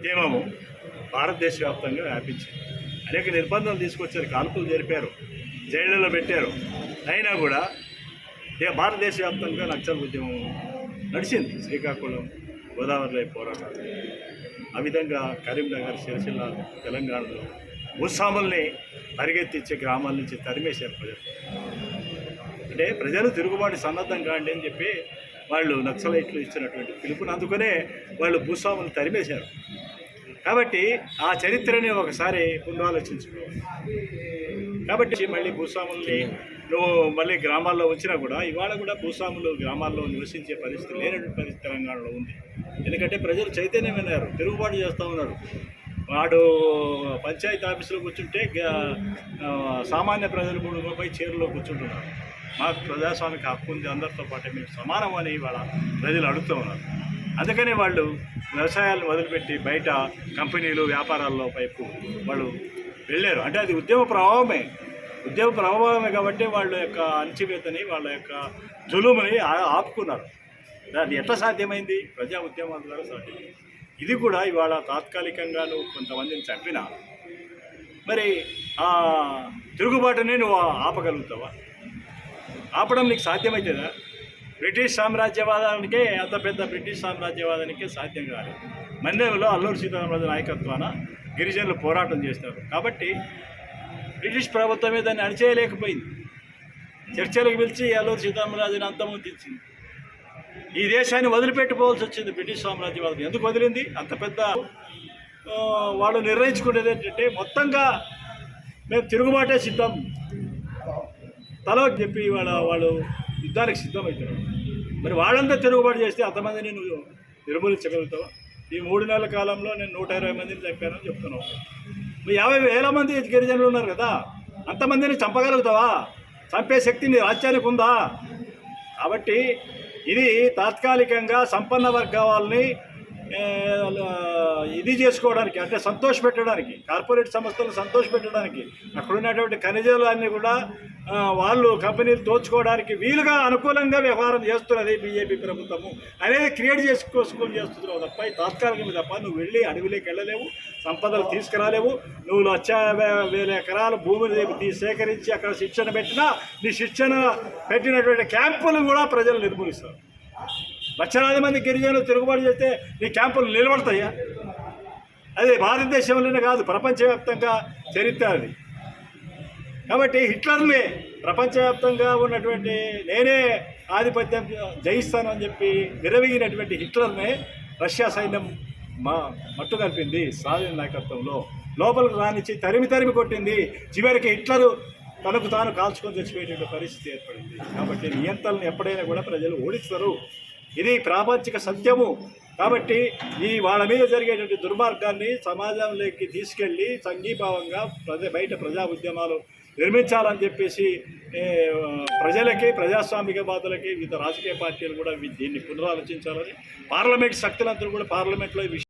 ఉద్యమము భారతదేశ వ్యాప్తంగా వ్యాపించింది. అనేక నిర్బంధాలు తీసుకొచ్చారు కాల్పులు జరిపారు జైళ్ళలో పెట్టారు. అయినా కూడా ఏ భారతదేశ వ్యాప్తంగా నక్సల్ ఉద్యమం నడిచింది. శ్రీకాకుళం గోదావరిలో పోరాటాలు ఆ విధంగా కరీంనగర్ సిరిసిల్ల తెలంగాణలో భూస్వాముల్ని పరిగెత్తించే గ్రామాల నుంచి తరిమేశారు ప్రజలు. అంటే ప్రజలు తిరుగుబాటు సన్నద్ధం కాండి అని చెప్పి వాళ్ళు నక్సలైట్లు ఇచ్చినటువంటి పిలుపుని అందుకనే వాళ్ళు భూస్వాములు తరిమేశారు. కాబట్టి ఆ చరిత్రని ఒకసారి పునరాలోచించుకోవాలి కాబట్టి మళ్ళీ భూస్వాముల్ని నువ్వు మళ్ళీ గ్రామాల్లో వచ్చినా కూడా ఇవాళ కూడా భూస్వాములు గ్రామాల్లో నివసించే పరిస్థితి లేనటువంటి పరిస్థితి తెలంగాణలో ఉంది. ఎందుకంటే ప్రజలు చైతన్యమైనారు తిరుగుబాటు చేస్తూ ఉన్నారు. వాడు పంచాయతీ ఆఫీసులో కూర్చుంటే సామాన్య ప్రజలు మూడు రూపాయి చీరలో కూర్చుంటున్నారు. మాకు ప్రజాస్వామిక హక్కు ఉంది అందరితో పాటు మేము సమానం అని ఇవాళ ప్రజలు అడుగుతూ ఉన్నారు. అందుకనే వాళ్ళు వ్యవసాయాలను వదిలిపెట్టి బయట కంపెనీలు వ్యాపారాల్లో వైపు వాళ్ళు వెళ్ళారు. అంటే అది ఉద్యమ ప్రభావమే. ఉద్యమ ప్రభావమే కాబట్టి వాళ్ళ యొక్క అణచివేతని వాళ్ళ యొక్క జులుముని ఆపుకున్నారు. అది ఎట్లా సాధ్యమైంది? ప్రజా ఉద్యమాల ద్వారా సాధ్యమైంది. ఇది కూడా ఇవాళ తాత్కాలికంగా నువ్వు కొంతమందిని చంపినా. మరి ఆ తిరుగుబాటుని నువ్వు ఆపగలుగుతావా? ఆపడం నీకు సాధ్యమవుతుందా బ్రిటిష్ సామ్రాజ్యవాదానికే అంత పెద్ద బ్రిటిష్ సామ్రాజ్యవాదానికే సాధ్యం కాలేదు మందేలో అల్లూరు సీతారామరాజు నాయకత్వాన గిరిజనులు పోరాటం చేస్తారు. కాబట్టి బ్రిటిష్ ప్రభుత్వమే దాన్ని అణచేయలేకపోయింది. చర్చలకు పిలిచి అల్లూరు సీతారామరాజుని అంతమొందించింది ఈ దేశాన్ని వదిలిపెట్టుకోవాల్సి వచ్చింది బ్రిటిష్ సామ్రాజ్యవాదం. ఎందుకు వదిలింది? అంత పెద్ద వాళ్ళు నిర్ణయించుకునేది ఏంటంటే మొత్తంగా మేము తిరుగుబాటే సిద్ధం. తలో చెప్పి వాళ్ళ వాళ్ళు యుద్ధానికి సిద్ధమవుతున్నారు మరి వాళ్ళంతా తిరుగుబాటు చేస్తే అంతమందిని నువ్వు నిర్మూలించగలుగుతావా? ఈ మూడు నెలల కాలంలో నేను నూట ఇరవై మందిని చంపానని చెప్తున్నావు. మరి యాభై వేల మంది గిరిజనులు ఉన్నారు కదా అంతమందిని చంపగలుగుతావా? చంపే శక్తి నీ రాజ్యానికి ఉందా? కాబట్టి ఇది తాత్కాలికంగా సంపన్న వర్గాలని వాళ్ళని ఇది చేసుకోవడానికి అంటే సంతోష పెట్టడానికి కార్పొరేట్ సంస్థలు సంతోష పెట్టడానికి అక్కడ ఉన్నటువంటి ఖనిజాలన్నీ కూడా వాళ్ళు కంపెనీలు దోచుకోవడానికి వీలుగా అనుకూలంగా వ్యవహారం చేస్తున్నది బీజేపీ ప్రభుత్వము. అనేది క్రియేట్ చేసుకోసుకొని చేస్తున్నావు తప్ప ఇది తాత్కాలికమే తప్ప నువ్వు వెళ్ళి అడవిలోకి వెళ్ళలేవు సంపదలు తీసుకురాలేవు నువ్వు లక్ష వేల ఎకరాల భూమిని సేకరించి అక్కడ శిక్షణ పెట్టినా నీ శిక్షణ పెట్టినటువంటి క్యాంపులు కూడా ప్రజలు నిర్మూలిస్తారు. లక్షలాది మంది గిరిజనులు తిరుగుబాటు చేస్తే నీ క్యాంపులు నిలబడతాయా? అది భారతదేశంలోనే కాదు ప్రపంచవ్యాప్తంగా చరిత్ర అది. కాబట్టి హిట్లర్ని ప్రపంచవ్యాప్తంగా ఉన్నటువంటి నేనే ఆధిపత్యం జయిస్తాను అని చెప్పి విరవిగినటువంటి హిట్లర్నే రష్యా సైన్యం మా మట్టు కలిపింది స్టాలిన్ నాయకత్వంలో. లోపలికి రానిచ్చి తరిమి తరిమి కొట్టింది. చివరికి హిట్లరు తనకు తాను కాల్చుకొని చచ్చిపోయేటువంటి పరిస్థితి ఏర్పడింది. కాబట్టి నియంత్రణను ఎప్పుడైనా కూడా ప్రజలు ఓడిస్తారు. ఇది ప్రాపంచిక సత్యము. కాబట్టి ఈ వాళ్ళ మీద జరిగేటువంటి దుర్మార్గాన్ని సమాజంలోకి తీసుకెళ్ళి సంఘీభావంగా ప్రజ బయట ప్రజా ఉద్యమాలు నిర్మించాలని చెప్పేసి ప్రజలకి ప్రజలకి ప్రజాస్వామికవాదులకి వివిధ రాజకీయ పార్టీలు కూడా దీన్ని పునరాలోచించాలని పార్లమెంట్ శక్తులందరూ కూడా పార్లమెంట్లో విషయం